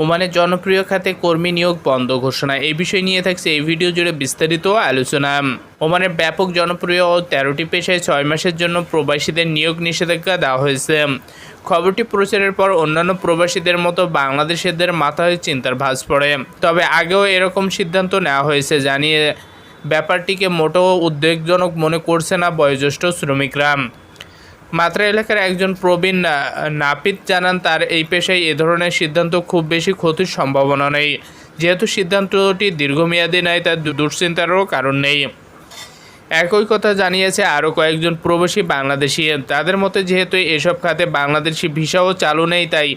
ওমানের জনপ্রিয় খাতে কর্মী নিয়োগ বন্ধ ঘোষণা। এই বিষয় নিয়ে থাকছে এই ভিডিও জুড়ে বিস্তারিত আলোচনা। ওমানের ব্যাপক জনপ্রিয় ও তেরোটি পেশায় ছয় মাসের জন্য প্রবাসীদের নিয়োগ নিষেধাজ্ঞা দেওয়া হয়েছে। খবরটি প্রচারের পর অন্যান্য প্রবাসীদের মতো বাংলাদেশিদের মাথায় চিন্তার ভাঁজ পড়ে। তবে আগেও এরকম সিদ্ধান্ত নেওয়া হয়েছে, জানিয়ে ব্যাপারটিকে মোটেও উদ্বেগজনক মনে করছে না বয়োজ্যেষ্ঠ শ্রমিকরা। মাত্রা এলাকার একজন প্রবীণ নাপিত জানান, তার এই পেশায় এ ধরনের সিদ্ধান্ত খুব বেশি ক্ষতির সম্ভাবনা নেই। যেহেতু সিদ্ধান্তটি দীর্ঘমেয়াদী নয়, তার দুশ্চিন্তারও কারণ নেই। একই কথা জানিয়েছে আরও কয়েকজন প্রবাসী বাংলাদেশি। তাদের মতে, যেহেতু এসব খাতে বাংলাদেশি ভিসাও চালু নেই, তাই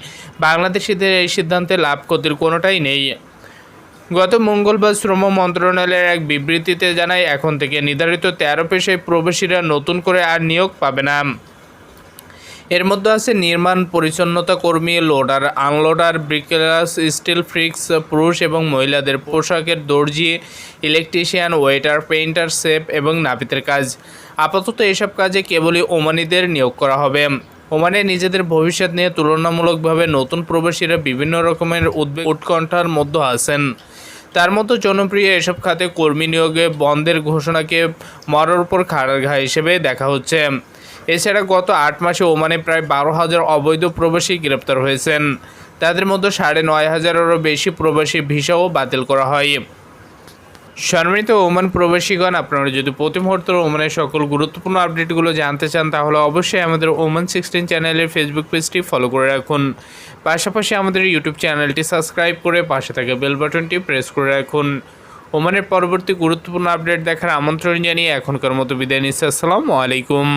বাংলাদেশিদের এই সিদ্ধান্তে লাভ ক্ষতির কোনোটাই নেই। গত মঙ্গলবার শ্রম মন্ত্রণালয়ের এক বিবৃতিতে জানায়, এখন থেকে নির্ধারিত তেরো পেশায় প্রবাসীরা নতুন করে আর নিয়োগ পাবে না। এর মধ্যে আছে নির্মাণ, পরিচ্ছন্নতা কর্মী, লোডার, আনলোডার, ব্রিকেলার্স, স্টিল ফ্রিক্স, পুরুষ এবং মহিলাদের পোশাকের দর্জি, ইলেকট্রিশিয়ান, ওয়েটার পেইন্টার শেফ এবং নাপিতের কাজ। আপাতত এসব কাজে কেবলই ওমানিদের নিয়োগ করা হবে। ওমানে নিজেদের ভবিষ্যৎ নিয়ে তুলনামূলকভাবে নতুন প্রবাসীরা বিভিন্ন রকমের উদ্বেগ উৎকণ্ঠার মধ্যে আছেন। তার মতো জনপ্রিয় এসব খাতে কর্মী নিয়োগে বন্ধের ঘোষণাকে মরার উপর খাড়ার ঘা হিসেবে দেখা হচ্ছে। এছাড়া গত আট মাসে ওমানে প্রায় বারো হাজার অবৈধ প্রবাসী গ্রেপ্তার হয়েছেন। তাদের মধ্যে সাড়ে নয় হাজারেরও বেশি প্রবাসী ভিসাও বাতিল করা হয়। সম্মানিত ওমান প্রবাসীগণ, আপনারা যদি প্রতি মুহূর্তে ওমানের সকল গুরুত্বপূর্ণ আপডেটগুলো জানতে চান, তাহলে অবশ্যই আমাদের ওমান সিক্সটিন চ্যানেলের ফেসবুক পেজটি ফলো করে রাখুন। পাশাপাশি আমাদের ইউটিউব চ্যানেলটি সাবস্ক্রাইব করে পাশে থাকা বেল বাটনটি প্রেস করে রাখুন। ওমানের পরবর্তী গুরুত্বপূর্ণ আপডেট দেখার আমন্ত্রণ জানিয়ে এখনকার মতো বিদায় নিচ্ছি। আসসালামু আলাইকুম।